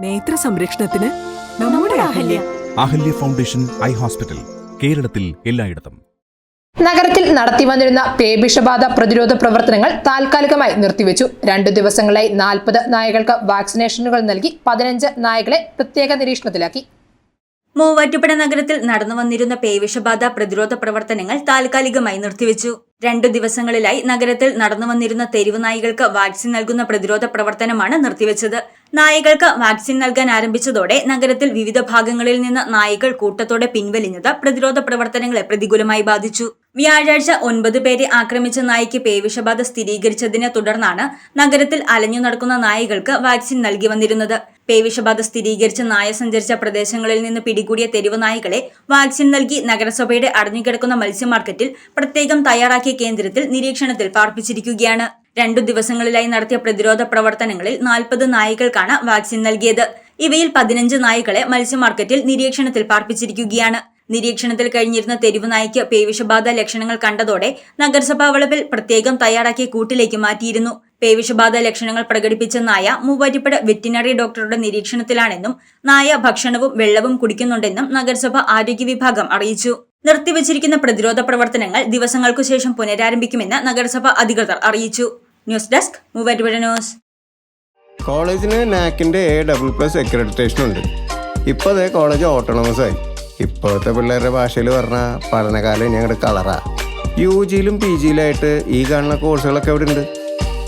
നേത്ര സംരക്ഷണത്തിന് നമ്മുടെ Ahalya. Ahalya. Foundation eye hospital കേരളത്തിൽ എല്ലായിടത്തും. നഗരത്തിൽ നടത്തിവന്നിരുന്ന പേവിഷബാധ പ്രതിരോധ പ്രവർത്തനങ്ങൾ താൽക്കാലികമായി നിർത്തിവെച്ചു. രണ്ടു ദിവസങ്ങളായി നാൽപ്പത് നായകൾക്ക് വാക്സിനേഷനുകൾ നൽകി പതിനഞ്ച് നായകളെ പ്രത്യേക നിരീക്ഷണത്തിലാക്കി. മൂവാറ്റുപുഴ നഗരത്തിൽ നടന്നു വന്നിരുന്ന പേവിഷബാധ പ്രതിരോധ പ്രവർത്തനങ്ങൾ താൽക്കാലികമായി നിർത്തിവെച്ചു. രണ്ടു ദിവസങ്ങളിലായി നഗരത്തിൽ നടന്നു വന്നിരുന്ന തെരുവ് നായികൾക്ക് വാക്സിൻ നൽകുന്ന പ്രതിരോധ പ്രവർത്തനമാണ് നിർത്തിവെച്ചത്. നായകൾക്ക് വാക്സിൻ നൽകാൻ ആരംഭിച്ചതോടെ നഗരത്തിൽ വിവിധ ഭാഗങ്ങളിൽ നിന്ന് നായകൾ കൂട്ടത്തോടെ പിൻവലിഞ്ഞത് പ്രതിരോധ പ്രവർത്തനങ്ങളെ പ്രതികൂലമായി ബാധിച്ചു. വ്യാഴാഴ്ച ഒൻപത് പേരെ ആക്രമിച്ച നായിക്ക് പേവിഷബാധ സ്ഥിരീകരിച്ചതിനെ തുടർന്നാണ് നഗരത്തിൽ അലഞ്ഞു നടക്കുന്ന നായകൾക്ക് വാക്സിൻ നൽകി വന്നിരുന്നത്. പേവിഷബാധ സ്ഥിരീകരിച്ച നായ സഞ്ചരിച്ച പ്രദേശങ്ങളിൽ നിന്ന് പിടികൂടിയ തെരുവ് നായകളെ വാക്സിൻ നൽകി നഗരസഭയുടെ അടഞ്ഞുകിടക്കുന്ന മത്സ്യ മാർക്കറ്റിൽ പ്രത്യേകം തയ്യാറാക്കിയ കേന്ദ്രത്തിൽ നിരീക്ഷണത്തിൽ പാർപ്പിച്ചിരിക്കുകയാണ്. രണ്ടു ദിവസങ്ങളിലായി നടത്തിയ പ്രതിരോധ പ്രവർത്തനങ്ങളിൽ നാൽപ്പത് നായകൾക്കാണ് വാക്സിൻ നൽകിയത്. ഇവയിൽ പതിനഞ്ച് നായകളെ മത്സ്യ മാർക്കറ്റിൽ നിരീക്ഷണത്തിൽ പാർപ്പിച്ചിരിക്കുകയാണ്. നിരീക്ഷണത്തിൽ കഴിഞ്ഞിരുന്ന തെരുവ് നായ്ക്ക് പേവിഷബാധ ലക്ഷണങ്ങൾ കണ്ടതോടെ നഗരസഭാ വളപ്പിൽ പ്രത്യേകം തയ്യാറാക്കിയ കൂട്ടിലേക്ക് മാറ്റിയിരുന്നു. പേവിഷബാധ ലക്ഷണങ്ങൾ പ്രകടിപ്പിച്ച നായ മൂവാറ്റുപുഴ വെറ്റിനറി ഡോക്ടറുടെ നിരീക്ഷണത്തിലാണെന്നും നായ ഭക്ഷണവും വെള്ളവും കുടിക്കുന്നുണ്ടെന്നും നഗരസഭ ആരോഗ്യ വിഭാഗം അറിയിച്ചു. നിർത്തിവച്ചിരിക്കുന്ന പ്രതിരോധ പ്രവർത്തനങ്ങൾ ദിവസങ്ങൾക്കു ശേഷം പുനരാരംഭിക്കുമെന്ന് നഗരസഭ അധികൃതർ അറിയിച്ചു. News desk Muvattupuzha news. കോളേജിന് നാക്കിന്റെ എ ഡബിൾ പ്ലസ് അക്രഡിറ്റേഷൻ ഉണ്ട്. ഇപ്പോൾ അതേ കോളേജ് ഓട്ടോണമസ് ആയി. ഇപ്പോഴത്തെ പിള്ളേരുടെ ഭാഷയിൽ പറഞ്ഞാൽ പഠനകാലം ഇനി അങ്ങോട്ട് കളറാ. യു ജിയിലും പി ജിയിലായിട്ട് ഈ കാണുന്ന കോഴ്സുകളൊക്കെ ഇവിടെ ഉണ്ട്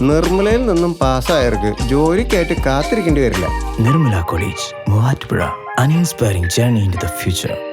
നിർമ്മലയിൽ നിന്നും പാസ്സായവർക്ക് ജോലിക്കായിട്ട് കാത്തിരിക്കേണ്ടി വരില്ല. Nirmala college Muvattupuzha. An inspiring journey in the future.